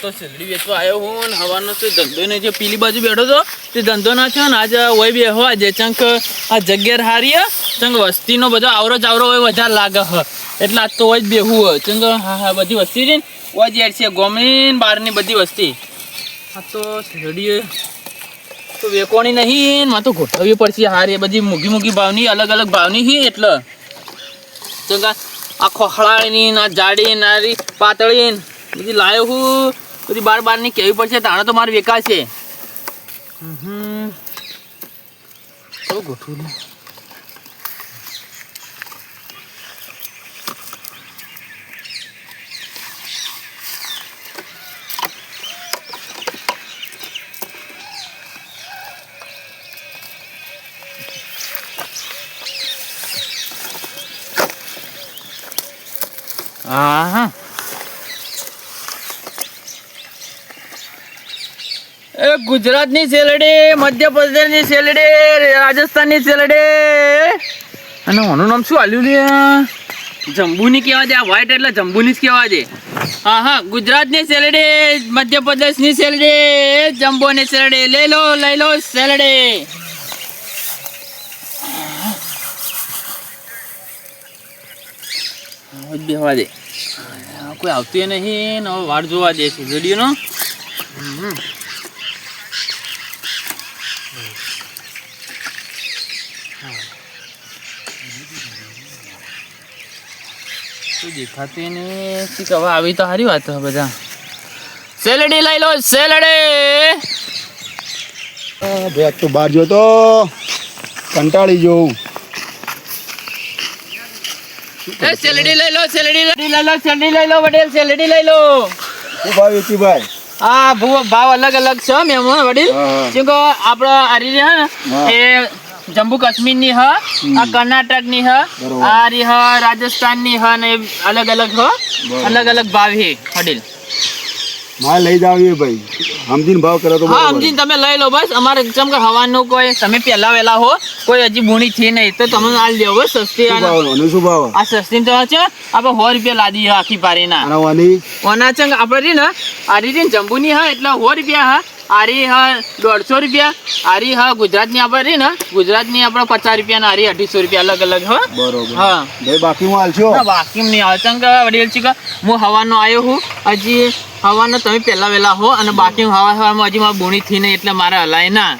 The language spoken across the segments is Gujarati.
તો શેરડી વેચવા આવ્યો હું હવાનો તો ધંધો ને જે પેલી બાજુ બેઠો તો તે ધંધો ના છે ને આજે હોય બેહવા જે ચંક આ જગ્યા હારી હે ચંક વસ્તીનો બધો આવરો ચાવરો હોય વધારે લાગે હ. એટલે આજ તો હોય જ બેહવું હોય. ચંક હા હા, બધી વસ્તી છે ને હોય જ છે ગોમીન બહારની બધી વસ્તી. આ તો શેરડી તો વેકોણી નહીં માં તો ગોઠવવી પડશે હાર. એ બધી મૂઘી મૂઘી ભાવની, અલગ અલગ ભાવની હી એટલે. ચંક આ ખોખલાળીની ના જાડી નારી પાતળી બધી લાયો હું. બધી બાર બારની કેવી પડશે તાણે તો મારે વેકા છે હમ. ગોઠવું લે? આહા ગુજરાતની સેલડી મધ્યપ્રદેશની સેલડી રાજસ્થાનની શેલડી અને આનું નામ શું આલ્યું લે જંબુની કહેવા દે આ વ્હાઈટ એટલે જંબુની જ કહેવા દે હા હા, ગુજરાતની સેલડી મધ્યપ્રદેશની સેલડી જંબોની શેલડી લઈ લો લઈ લો શેલડી હવે બેહવા દે. કોઈ આવતું નહીં વાળ જોવા દે છે રેડિયોનો દેખાતું હવે આવી તો સારી વાત છે બધા. સેલડી લઈ લો સેલડી ભાઈ તો બહાર જો તો. કંટાળી જોઉં સેલડી લઈ લો સેલડી લઈ લો. સેલડી લઈ લો વડીલ સેલડી લઈ લો. શું ભાવ ભાઈ? આ ભાવ અલગ અલગ છે મેમો વડીલ. શું કહો? આપડે હારી ને એ જમ્મુ કાશ્મીરની હ આ કર્ણાટકની હ. આ રી હ રાજસ્થાનની હ ને અલગ અલગ હ અલગ અલગ ભાવ હે હડીલ. મારે લઈ જાવ એ ભાઈ. હમજીન ભાવ કરો તો હા હમજીન તમે લઈ લો બસ. અમારે જેમ કે હવાનું કોઈ તમે પહેલા વેલા હો કોઈ હજી ભૂણી થી નહીં. તો તમે માલ લેવો બસ સસ્તી આ શું ભાવ? આ સસ્તી તો છે આપણે સો રૂપિયા લાદી આખી પારીના. ઓના? ચંગ આપણે રી ને રીતે રી જંબુની હા એટલે સો રૂપિયા હા. આરી હા દોઢસો રૂપિયા આરી હા ગુજરાતની આપણે રી ને ગુજરાતની આપણે પચાસ રૂપિયા ને આરી અઢીસો રૂપિયા અલગ અલગ હા. બરોબર. હા. ભાઈ બાકી હું હાલશો બાકી નહીં આવે ચંગ વડીલ છે કે હું હવાનો આવ્યો હું. હજી હવાનો તમે પહેલા વહેલા હો અને બાકી હવા હવામાં હજી મારા બોણી થઈ નહીં એટલે મારે હલાય ના.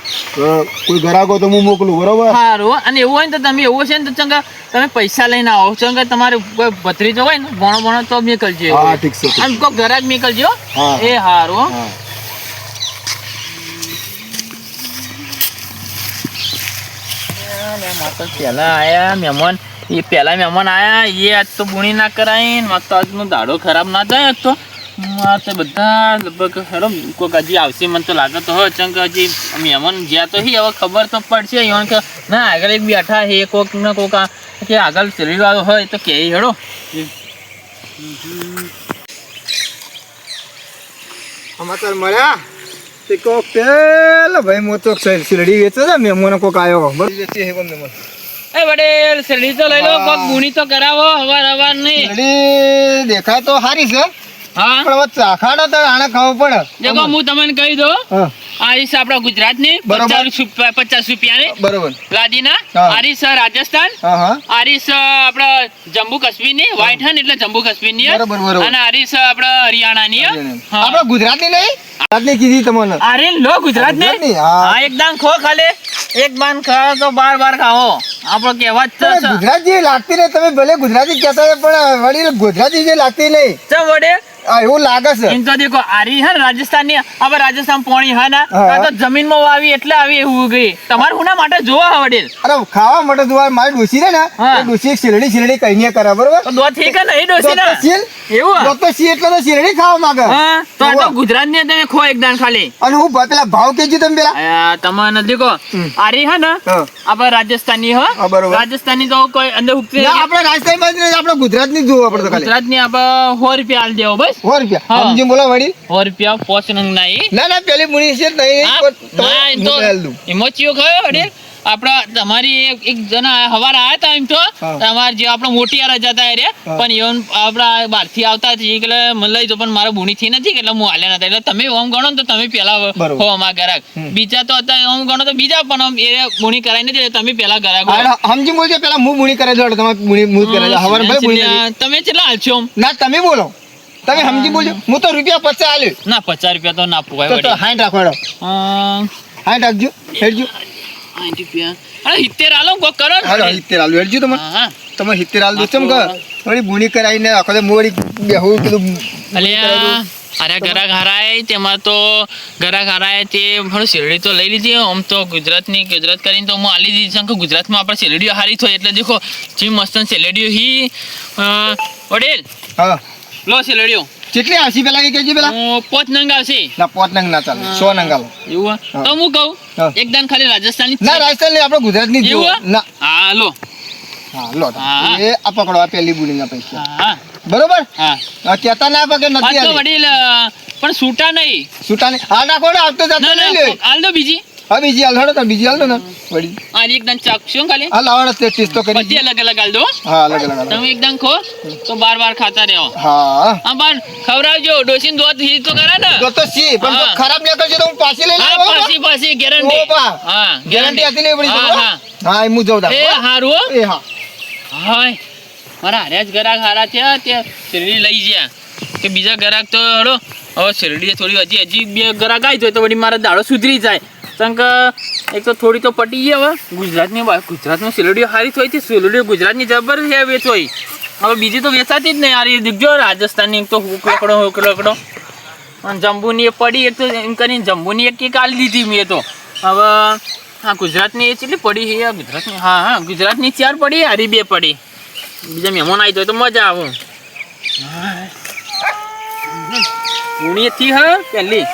કોઈ તો હું મોકલું બરોબર? સારું અને એવું હોય ને તો તમે એવું છે ને તો ચંગા તમે પૈસા લઈને આવો. ચંગા તમારે કોઈ ભત્રીજો હોય ને ભણો ભણો તો મેકલજો હા ઠીક છે અને કોઈ ઘરાક મેકલજો એ હારું આયા મહેમાન એ એ આજ તો બુણી ના કરાય ને આજનો દાડો ખરાબ ના જાય તો આ તો બધા લગભગ હેરો કોઈક હજી આવશે મને તો લાગે તો હોય ચંક હજી મહેમાન જ્યાં તો હવે ખબર તો પડશે કે ના આગળ એક બેઠા હે કોક ને કોક કે આગળ ચલી વાળો હોય તો કે હેડો સમાચાર મળ્યા? તે કોક પેલા ભાઈ મો તો શિરડી વેચે છે મેમોને કોક આવ્યો બરોબર વેચી હે કોણ મેમો એ વડેલ શેરડી તો લઈ લો કોક બુણી તો કરાવો હવાર હવાર નહીં દેખાય તો સારી છે હા? પણ હવે ચાખાડો તો આને ખબર પડે. દેખો હું તમને કહી દઉં. હા. આ છે આપણા ગુજરાતની બરોબર. પચાસ રૂપિયા બરોબર. લાદીના. રાજસ્થાન. આપણા જમ્મુ કાશ્મીરની વ્હાઈટ હન એટલે જમ્મુ કાશ્મીરની. ની. અને આરીસ આપણા હરિયાણાની ની હા. ગુજરાતની નહીં? કીધી તમને. અરે લો ગુજરાતની હા. એકદમ ખો ખાલે. એક બાન ખાવ તો બાર બાર ખાઓ આપણો કહેવત છે. ગુજરાતી લાગતી નહીં તમે ભલે ગુજરાતી કહેતા પણ વડીલ ગુજરાતી જે લાગતી નહીં. ચમ વડે? એવું લાગે છે. એમ તો દેખો આરી હે રાજસ્થાનની હવે રાજસ્થાન પોણી હે ને તો જમીનમાં વાવી એટલે આવી એવું ગઈ તમારે હુના માટે જોવા હે અરે ખાવા માટે જોવા મારી ડોસી ને ડોસી એક શેરડી શેરડી ને કરે બરોબર? તો દોત થઈ કે નહીં ડોસી શીલ. એવું હે? તો શી એટલે તો શેરડી ખાવા માંગે. તો આ તો ગુજરાતની તમે ખો એક દાન ખાલી. અને હું પેલા ભાવ કેજો તમે પેલા. તમે દેખો. આરી હે ને. આપણે રાજસ્થાનની ની હા, બરોબર. રાજસ્થાનની તો કોઈ અંદર ઉગતી આપણે રાજસ્થાન બાજુ આપણે ગુજરાતની જોવું આપણે તો ખાલી. ગુજરાત આપણે સો રૂપિયા આલ દેવો બસ. સો રૂપિયા? સમજી બોલો વડીલ સો રૂપિયા પોચ નંગ નાઈ. ના ના પેલી મુની છે નહીં ના, તો ચિયો ખયો અડેલ આપડા તમારી એક જણા હવાર આયા તા એમ તો. તમાર જે આપણા મોટિયારા જતા રે પણ એવન આપડા બહારથી આવતા જ એટલે મને લઈ જો પણ મારા ભૂણી થી નથી એટલે હું હાલ્યા નતા. એટલે તમે ઓમ ગણો તો તમે પેલા. હો અમારા ગ્રાહક બીજા તો હતા ઓમ ગણો તો બીજા પણ આમ એ ભૂણી કરાઈ નથી તમે પેલા ગ્રાહક સમજી બોલજો પેલા હું મુણી કરે જોડે તમે મુણી મુણી કરે હવારે ભલે તમે કેટલા હાલશો ના તમે બોલો. તમે સમજી બોલજો હું તો રૂપિયા પચાસ આલ્યો. ના પચાસ રૂપિયા તો ના પોવાય હાઈટ રાખો હાઈટ રાખજો. હેડજો. અરે આલો ને કરો ને. હેડજો તમે. હા. તમે આલ ચમ તો- કર વળી બુણી કરાવીને આખો દે મોડી બેહું કીધું અલ્યા અરે ગરાક હારાય તેમાં તો થોડું શેરડી તો લઈ લીધી. આમ તો ગુજરાતની ગુજરાત કરીને તો હું આલી દીધી છે કે ગુજરાતમાં આપણે શેરડીઓ હારી થાય. એટલે દેખો જે મસ્ત શેરડીઓ હી વડીલ. હા. લો શેરડીઓ. કેટલી આવશે પેલા કે કેજી પેલા? પોત નંગ આવશે ના પોત નંગ ના ચાલે. સો નંગ આવો એવું તો હું કહું એકદમ ખાલી રાજસ્થાની ના. રાજસ્થાન આપણે ગુજરાતની એવું હે? ના. હા લો. હા લો એ આ પકડો આ પેલી બુણી ના પૈસા. હા. બરોબર? હા. કેતા ના પગે નથી વડીલ પણ છૂટા નહીં. છૂટા નહીં. હા નાખો આવતો જાતો નહીં લે. હાલ દો બીજી. હા બીજી હાલ હડો બીજી હાલ ને. વળી. આ એકદમ ચાકશું ખાલી. હા લાવડો તે ટેસ્ટ તો કરી. પછી અલગ અલગ હાલ દો હા અલગ અલગ. તમે એકદમ ખો તો બાર બાર ખાતા રહો. હા. હા પણ ખવડાવજો ડોસીન દોત હી તો કરે ને. જો તો સી પણ હા. ખરાબ નીકળશે તો હું પાછી લઈ હા લઉં પાછી પાછી ગેરંટી હા ગેરંટી હતી ને પડી હા, હા. હા. હું જોઉં દા એ હારું એ હા. હાય. મારા હારે જ ગરાક હારા થયા તે શેરડી લઈ ગયા કે બીજા ગરાક તો હળો હવે શેરડી થોડી હજી હજી બે ગરાક આવી જાય તો વળી મારા દાડો સુધરી જાય. કારણ કે એક તો થોડી તો પટી ગઈ હવે. ગુજરાતની ગુજરાતનું ગુજરાતમાં સારી થઈ છે શેરડીઓ ગુજરાતની જબર છે વેચવાઈ હવે બીજી તો વેચાતી જ નહીં યાર. એ દીખજો, રાજસ્થાનની એક તો હુકલકડો હુકલકડો અને જંબુની એ પડી, એક તો એમ કરીને જંબુની એક કેક આલી દીધી મેં તો. હવે હા ગુજરાતની એ કેટલી પડી છે ગુજરાતની હા હા, ગુજરાતની ચાર પડી, હારી બે પડી. બીજા મહેમાન આવી જાય તો મજા આવે. ગુણી થી હા પહેલી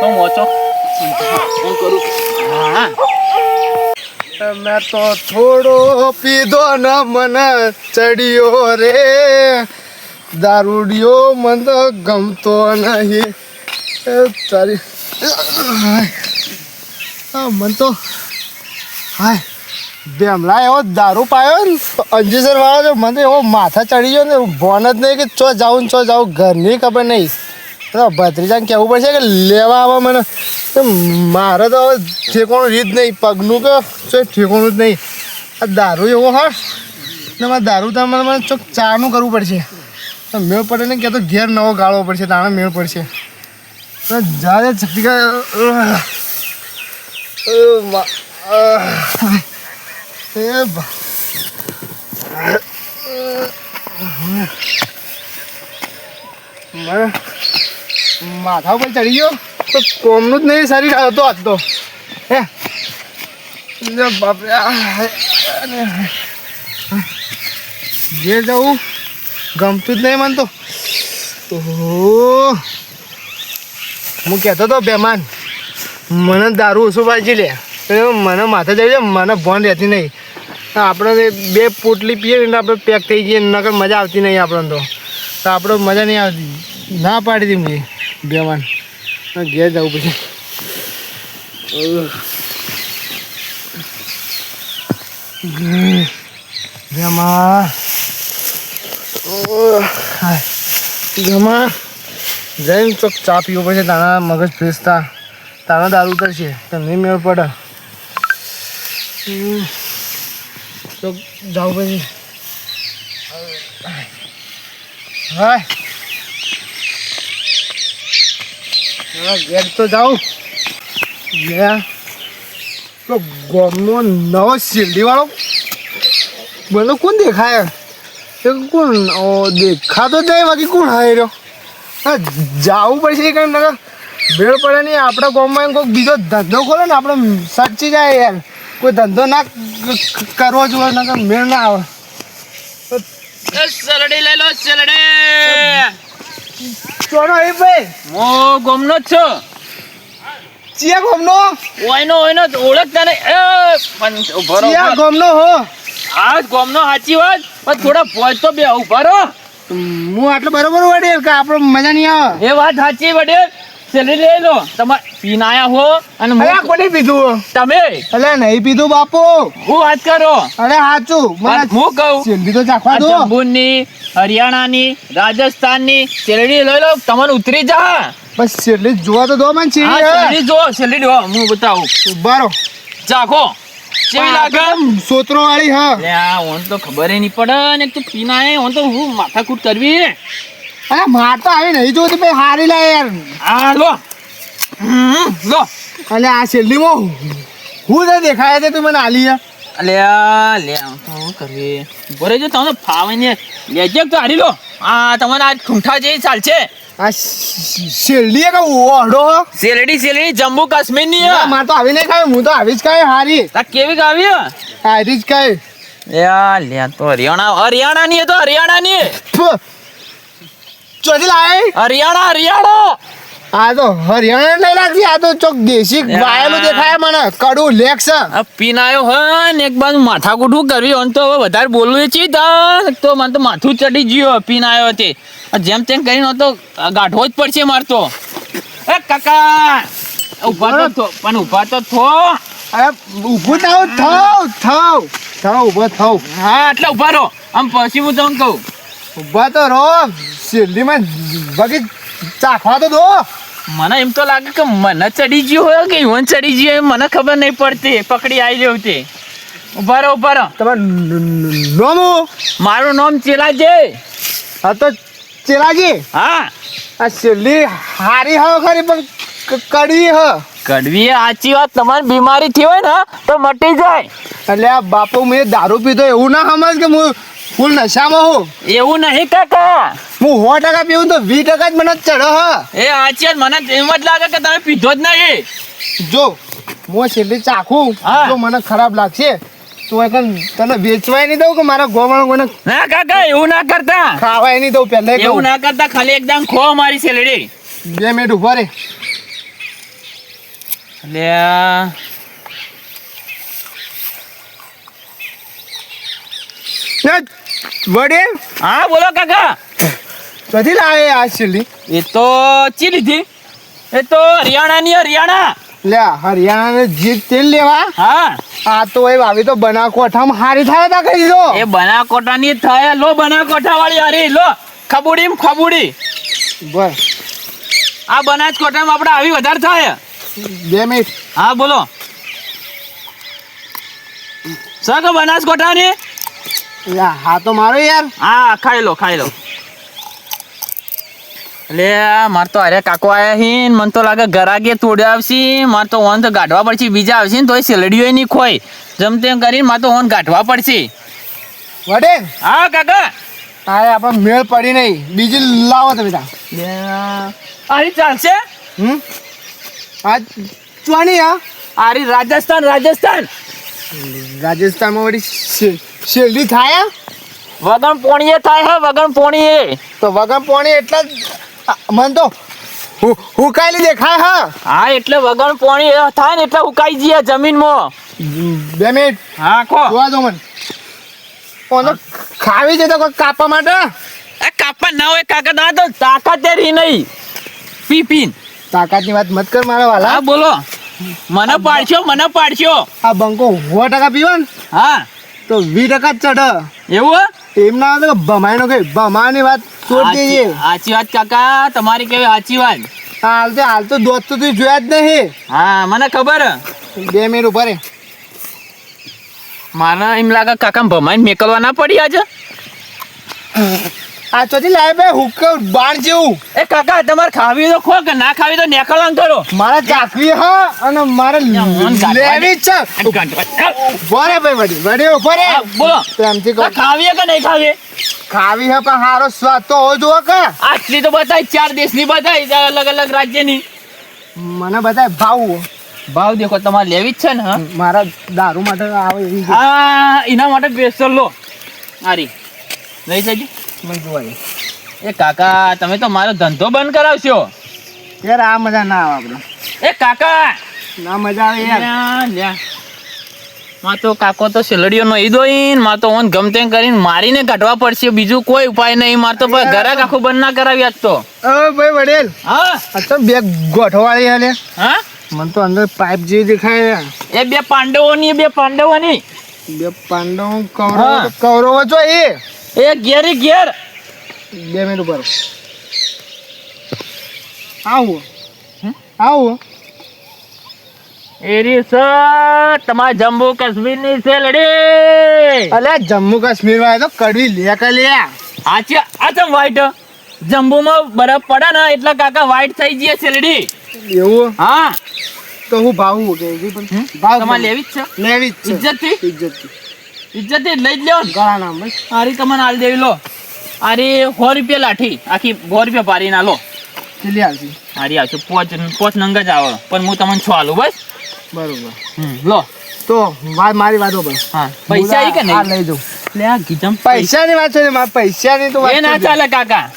તો મોચો. ફોન મેં તો થોડો પીધો ન મને ચડ્યો રે. દારૂડિયો મને તો ગમતો નહીં. તારી મન તો હાય. બેમલા એવો દારૂ પાયો ને અંજીસર વાળો જો મને એવો માથા ચડી ગયો ને ભોન જ નહીં કે ચો જાઉં ચો જાઉં, ઘરની ખબર નહીં. ભત્રીજાને કહેવું પડશે કે લેવા આવે મને. મારે તો હવે ઠેકોણું રીત નહીં. પગનું કે શું ઠેકોણું જ નહીં. આ દારૂ એવો હા. ને મારે દારૂ તો મને ચોક ચાનું કરવું પડશે. મેળ પડે ને કે તો ઘેર નવો ગાળવો પડશે, તાણે મેળ પડશે. તો જાડે શક્તિકા માથા ઉપર ચડી ગયો? તો કોમનું જ નહીં, સારી હતો આજ તો. હે? બાપરે જે જવું, ગમતું જ નહીં મને તો. હું કહેતો હતો, બેમાન, મને દારૂ ઓછું પાછી લે. મને માથે જાય, મને ભણ રહેતી નહીં. આપણે બે પોટલી પીએ ને આપણે પેક થઈ જઈએ, નકર મજા આવતી નહીં આપણને તો. તો આપણે મજા નહીં આવતી. ના પાડી હતી મેં બેમાન. ઘેર જવું પછી. બેમા બેમા જઈને ચોક ચા પીવો પડશે તારા મગજ ફેસતા તારા દારૂ કરશે તો નહીં મેળ પડે. ચોક જાવ પછી. હા હા, ઘેર તો જાઉં. ગયા તો ગોમનો નવો શિરડીવાળો. મને કોણ દેખાય? કોણ? દેખાતો જાય બાકી કોણ હાય રહ્યો હા જાવું પડશે કંઈ નગર ભેળ પડે નહીં. આપણા ગામમાં કોઈક બીજો ધંધો ખોલે ને, આપણે સાચી જાય યાર. કોઈ ધંધો ના કરવો જોઈએ, નકર મેળ ના આવે. ચોનો એ ભાઈ. મો ગોમનો જ છું. ચિયા ગામનો? ઓયનો ઓયનો ઓળખતા ને એ પણ ઉભરો ચિયા ઊભો હો. આ ગોમનો સાચી વાત પણ થોડા ભોજ તો બે ઉભરો હું આટલો બરોબર વડેલ કે આપણો મજા નહીં આવે? એ વાત સાચી વડે. સેલરી લઈ લો. તમે હો અને અરે કોને પીધું? તમે? અલે નહીં પીધું બાપુ. હું વાત કરો? અરે સાચું હું કહું? શેરડી તો ચાખવા દો. જમ્મુની હરિયાણાની રાજસ્થાનની શેરડી લઈ લો તમને ઉતરી જા. બસ શેરડી જોવા તો દો મને શેરડી જો શેરડી જો હું બતાવું. બારો ચાખો. કેવી લાગે? સોતરો વાળી હા ઓન તો ખબર નહીં પડે ને તું પીના ઓન તો હું માથાકૂટ કરવી. અરે માર તો આવી નહીં. જોતી ભાઈ હારી લે યાર. આ લો. લો. અલે આ શેરડીમાં હું તો દેખાય છે તું મને આલી. અલે લે તો હું કરવી બોરે જો તમને ફાવે ને લેજે તો હારી લો. આ તમારે આ ઠૂંઠા જેવી ચાલશે આ શેરડી કે ઓઢો શેરડી શેરડી જમ્મુ કાશ્મીરની માર તો આવી નહીં ખાય હું તો આવી જ ખાય હારી. આ કેવી ગાવી હારી જ ખાય. લે આ લે તો હરિયાણા હરિયાણા ની તો હરિયાણા ની. ચોથી લાય. હરિયાણા હરિયાણા. આ તો હરિયાણા નહીં લાગતી આ તો ચોક દેશી વાયેલું દેખાય મને. કડું લેક્સ પીનાયો હે એક બાજુ માથાકૂટું કરવી ઓન તો હવે વધારે બોલવું છે તા મને તો માથું ચડી ગયું પીનાયો તે. જેમ તેમ કરીને તો ગાંઠવો જ પડશે મારે તો. એ કાકા ઊભા તો થો પણ ઊભા તો થો. અરે ઊભું થાવ થાવ થાવ. થાવ ઊભો થાવ. હા એટલે ઊભા રહો. આમ પછી હું તમને કહું. ઊભા તો રહો. શેરડીમાં બગી ચાખવા તો દો. મને એમ તો લાગે કે મને ચડી ગયું હોય કે ઈવન ચડી ગયું હોય મને ખબર નહીં પડતી. પકડી આવી જવું તે. ઊભા રહો ઊભા રહો. તમારે નોમું મારું નામ ચેલાજી. હા તો ચેલાજી? હા. આ શેરડી હારી હો ખરી પણ કડવી હ. કડવી આચી વાત. તમારી બીમારી થઈ હોય ને તો મટી જાય. એટલે આ બાપુ મેં દારૂ પીધો એવું ના સમજ કે હું ફૂલ નશામાં હું? એવું નહીં કાકા. હું સો ટકા પીવું તો વીસ ટકા જ મને ચડો હ. એ આચી મને એમ જ લાગે કે તમે પીધો જ નહીં. જો હું છેલ્લી ચાખું. જો મને ખરાબ લાગશે તો એક તને વેચવાય નહીં દઉં કે મારા ગોમાં કોને ના કાકા એવું ના કરતા. ખાવાય નહીં દઉં પહેલા એવું ના કરતા ખાલી એકદમ ખો મારી સેલડી બે મિનિટ ઊભા રે. લે. ને વડે? હા બોલો કાકા. કદી લાવે આ ચીલી? એ તો ચી લીધી? એ તો હરિયાણાની હરિયાણા. લે હરિયાણા જીત તેલ લેવા. હા. આ તો એ ભાભી તો બનાકોઠા માં હારી થાય તા કહી દો એ બનાકોટાની થાય લો બનાકોઠા વાળી હારી લો. ખબુડી ખબુડી. બસ. આ બનાસકોટામાં આપણે આવી વધારે થાય. બે મિનિટ. હા બોલો. સગ બનાસકોટાની યા, હા તો મારો યાર. હા ખાઈ લો ખાઈ લો. લે માર તો અરે કાકો આયા હી મને તો લાગે ગરાગે તોડ્યા આવશે. માર તો ઓન તો ગાઢવા પડશે બીજા આવશે ને તોય સેલડીઓ નહીં ખોય. જેમ તેમ કરીને માર તો ઓન ગાઢવા પડશે. વડે? હા કાકા. તારે આપણે મેળ પડી નહીં. બીજી લાવો તમે તા લે આરી ચાલશે? હમ? આ ચોની આ આરી રાજસ્થાન રાજસ્થાન. રાજસ્થાનમાં વળી શેરડી થાય વગણ પોણીએ થાય હે વગણ પોણીએ. તો વગણ પોણી એટલા મન તો હુ- હુકાયેલી દેખાય હા. હા એટલે વગણ પોણી થાય ને એટલે ઉકાઈ જઈએ જમીનમાં. બે મિનિટ. હા કો. જોવા દો મને. ઓનો ખાવી છે તો કોઈ કાપવા માટે? એ કાપા ના હોય કાકા ના તો તાકાત રી નહીં. પી પીન. તાકાતની વાત મત કર મારા વાલા. હા બોલો. મને પાડશો મને પાડશો. આ બંકો સો ટકા પીવો ને હા. તો વીસ ટકા જ ચઢ. એવું એમ ના આવે ભમાઈ નો કઈ ભમાની વાત છોડ દઈએ. સાચી વાત કાકા તમારી કેવી સાચી વાત. હાલ તો હાલ તો દોસ્ત તો તું જોયા જ નહીં. હા મને ખબર. બે મિનિટ ઊભા રે. મારા એમ લાગે કાકા ભમાઈને મેકલવા ના પડી આજે. આ ચોથી લાવે બે હુક બાણ જેવું. એ કાકા તમારે ખાવી તો ખો કે ના ખાવી તો નેકળવાનું કરો મારે ચાકવી હ અને મારે લેવી છે. બરે ભાઈ વડી વડી ઉપર બોલો. પ્રેમથી તો કહું ખાવી કે નહીં ખાવી ખાવી હે પણ હારો સ્વાદ તો હોવો જોવો કે. આટલી તો બતાય ચાર દેશની બતાય અલગ અલગ રાજ્યની. મને બધાય ભાવ. ભાવ દેખો તમારે લેવી જ છે ને મારા દારૂ માટે આવે હા એના માટે સ્પેશિયલ લો. આરી. લઈ જજો. મને એ કાકા તમે તો મારો ધંધો બંધ કરાવશો. યાર આ મજા ના આવે આપણે. એ કાકા! ના મજા આવે યાર. માં તો કાકો તો સેલડીઓ નો ઈદો ઈનમાં તો ઓન ગમતે કરીને મારીને કાઢવા પડશે. બીજું કોઈ ઉપાય નહીં. માર તો ઘરાક આખું બંધ ના કરાવી આજ તો. ઓ ભાઈ વડેલ. હા? આ તો બે ગોઠવાળી હાલે. હા? મને તો અંદર પાઇપ જેવી દેખાય. એ બે પાંડવોની બે પાંડવોની. બે પાંડવો. કૌરવ કૌરવો જો એ. એ ઘેરી ઘેર. બે મિનિટ ઉપર. આવું? આવું. એરી સર તમાર જમ્મુ કાશ્મીરની શેલડી અલે જમ્મુ કાશ્મીરમાં તો કડવી લે કે લે. આચે છે આ છે માં બરફ પડે ને એટલે કાકા વાઈટ થઈ જઈએ શેલડી એવું? હા. તો હું ભાવું છે હમ? ભાવ તમારે લેવી જ છે? લેવી જ છે. ઇજ્જતથી ઇજ્જતથી? ઇજ્જતથી. જ લઈ જ લ્યો. ને ઘણા નામ આરી તમને હાલ દેવી લો. આરી સો રૂપિયા લાઠી. આખી સો રૂપિયા પારી ના લો. ચલી આવશે? હારી આવશે. પોચ પોચ નંગ જ આવે. પણ હું તમને છો આલું બસ. બરોબર. લો. તો વાત મારી વાતો પર. હા. પૈસા આવી કે નહીં? લઈ જાઉં. લે આ ગીજમ પૈસાની વાત છે મારા પૈસાની તો એ ના ચાલે કાકા.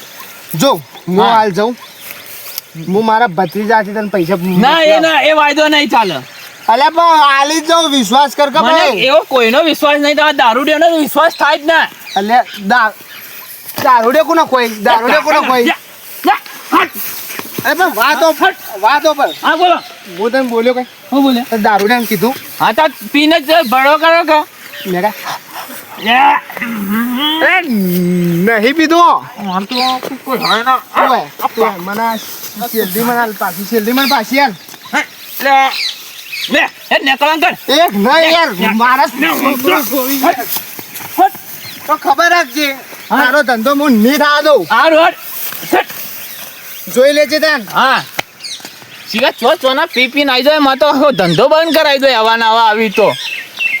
જો હું હાલ જાઉં. હું મારા ભત્રીજાથી તને પૈસા ના એ ના એ વાયદો નહીં ચાલે. અલ્યા પણ આલી જો વિશ્વાસ કર કે ભાઈ એવો કોઈનો વિશ્વાસ નહીં તો દારૂ દારૂડિયાનો વિશ્વાસ થાય જ ના. અલે દા દારૂડે કોનો કોઈ. દારૂડે કોનો કોઈ. અરે પણ વાતો વાતો પર. હા બોલો. હું તને બોલ્યો કઈ? હું બોલ્યો? દારૂ ડેમ કીધું. હા તો પીને જ ભડો કરો કે. મેં કા લે. અરે નહીં પીધું. કોઈ હોય ના. મને પાછી શેરડી મને પાછી હાલ. એક યાર. તો ખબર રાખજે. મારો ધંધો હું નહીં થવા દઉં. આ રોડ જોઈ લેજે તાન. હા. શીખા ચો ચો પી પીને આવી જાય? માં આખો ધંધો બંધ કરાવી દો આવા આવા તો.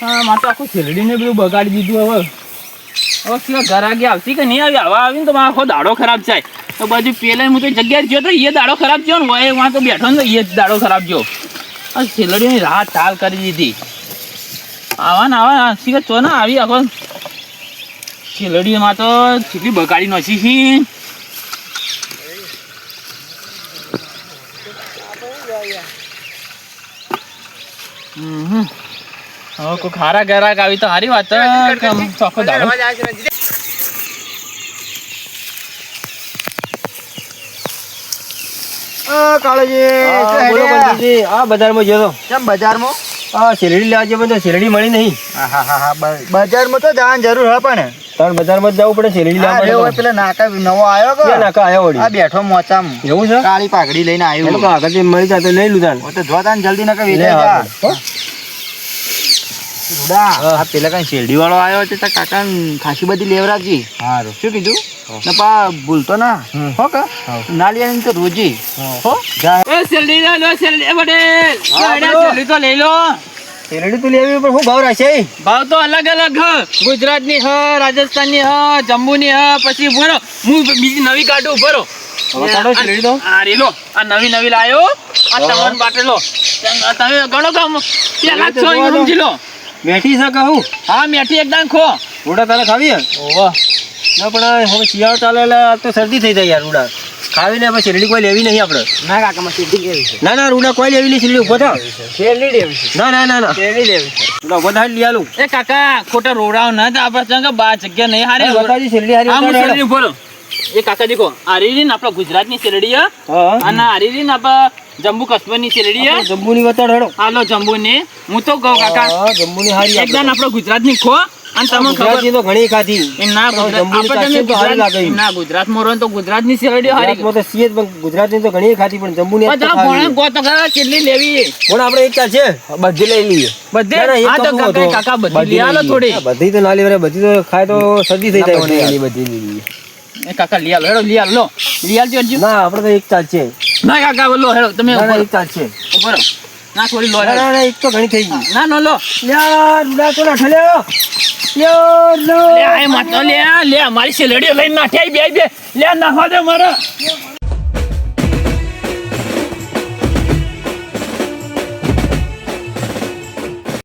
હા માં તો આખું શેરડીને બધું બગાડી દીધું હવે. ઘર આગે આવતી કે નહીં આવી? આવા આવીને તો મારો આખો દાડો ખરાબ થાય. તો બાજુ પેલા હું તો જગ્યાએ ગયો તો એ દાડો ખરાબ થયો ને હોય વાં તો બેઠો ને એ દાડો ખરાબ ગયો આ શેરડીની રાહ ચાલ કરી દીધી. આવા ને આવા શીખા તો ના આવી આખો. શેરડીમાં તો કેટલી બગાડી નોચી છે. હવે કોઈ ખારા ગરાક આવી તો સારી વાત ચોખ્ખો દાડો કાળજી બોલો પંડિતજી આ બજારમાં ગયો કેમ બજારમાં? આ શેરડી લેવા જઈએ પણ શેરડી મળી નહીં. બજારમાં તો જવાની જરૂર હા પણ. બજારમાં જવું પડે શેરડી લેવા ઓય પેલા નાકા નવો આવ્યો કે? નાકા આવ્યા વળી. આ બેઠો મોચામ. એવું છે? કાળી પાઘડી લઈને આવ્યો. લોકો મળી જાય તો લઈ લીધા તો જોતા જલ્દી નકા લે વેચાઈ જા. આગળ. હો? રૂડા હા. આ પેલા કઈ શેરડી વાળો આવ્યો છે કાકા ખાસી બધી લેવરાજી. હારું. શું કીધું? ને પા ભૂલતો ના. હો કા? હા. તો રોજી. હો. એ શેરડી લો લો શેરડી. એ પટેલ હા, લો, બોલો. શેરડી તો લઈ લો. શેરડી તો લેવી પણ શું ભાવ તો અલગ અલગ હ. ગુજરાતની હ રાજસ્થાનની હ જમ્મુની હ પછી ભરો હું બીજી નવી કાઢું ભરો નવી નવી લાયો. આ હા. તમને તમે ગણો કામ પેલા છો સમજી લો. બેઠી છે કહું હા? મેઠી એકદમ ખો. રૂડા તારે ખાવી હે? ઓવા ના પણ હવે શિયાળો ચાલે એટલે આ તો શરદી થઈ જાય યાર રૂડા ખાવીને હવે શેરડી કોઈ લેવી નહીં આપણે. ના કાકા માં શેરડી લેવી છે. ના ના રૂડા કોઈ લેવી નહીં શેરડી ઊભો થાવ શેરડી લેવી છે. ના ના ના ના. શેરડી લેવી છે. રૂડા ઊભો થાય લઈ આલું એ કાકા ખોટા રોડાવ ના તો આપણે ચંગા બા જગ્યા નહીં હારે. શેરડી હારી ભરો એ કાકા દેખો આરીરી ને આપણા ગુજરાતની શેરડી અને આરીરી ને આપણા જમ્મુ કાશ્મીરની શેરડી હ ની બતાડ હેડો. હાલો જમ્બુ ની હું તો કહું કાકા હા, જમ્બુની હારી એકદમ આપણો ગુજરાતની ખો. અને તમને ખબર તો ઘણી ખાધી. ના ગુજરાત-. ના ગુજરાતમાં રહો ને તો ગુજરાતની શેરડીઓ હારી તો છીએ ગુજરાતની તો ઘણી ખાધી પણ ખરા કેટલી લેવી પણ આપણે એક ચાલશે બધી લઈ લઈએ. બધે? ના, ના, તો કાકા બધી બધી લઈ આલો થોડી. બધી તો ના લેવાય બધી તો ખાય તો સદી થઈ જાય બધી લઈ લેવી એ કાકા લિયાલ હેડો લિયાલ લો લિયાલ જો હરજી. ના આપણે તો એક ચાલશે ના કાકા બોલો હેડો તમે ના ના એક ચાલશે રહો. ના થોડી લો ના ના ના, એક તો ઘણી થઈ ગઈ ના નો લો લ્યા, રૂડા તો ના લ્યો. લ્યો, લો. લે આ મત લે લે સે લડ્યો લઈને ના આવી બે બે લે ના દે મારે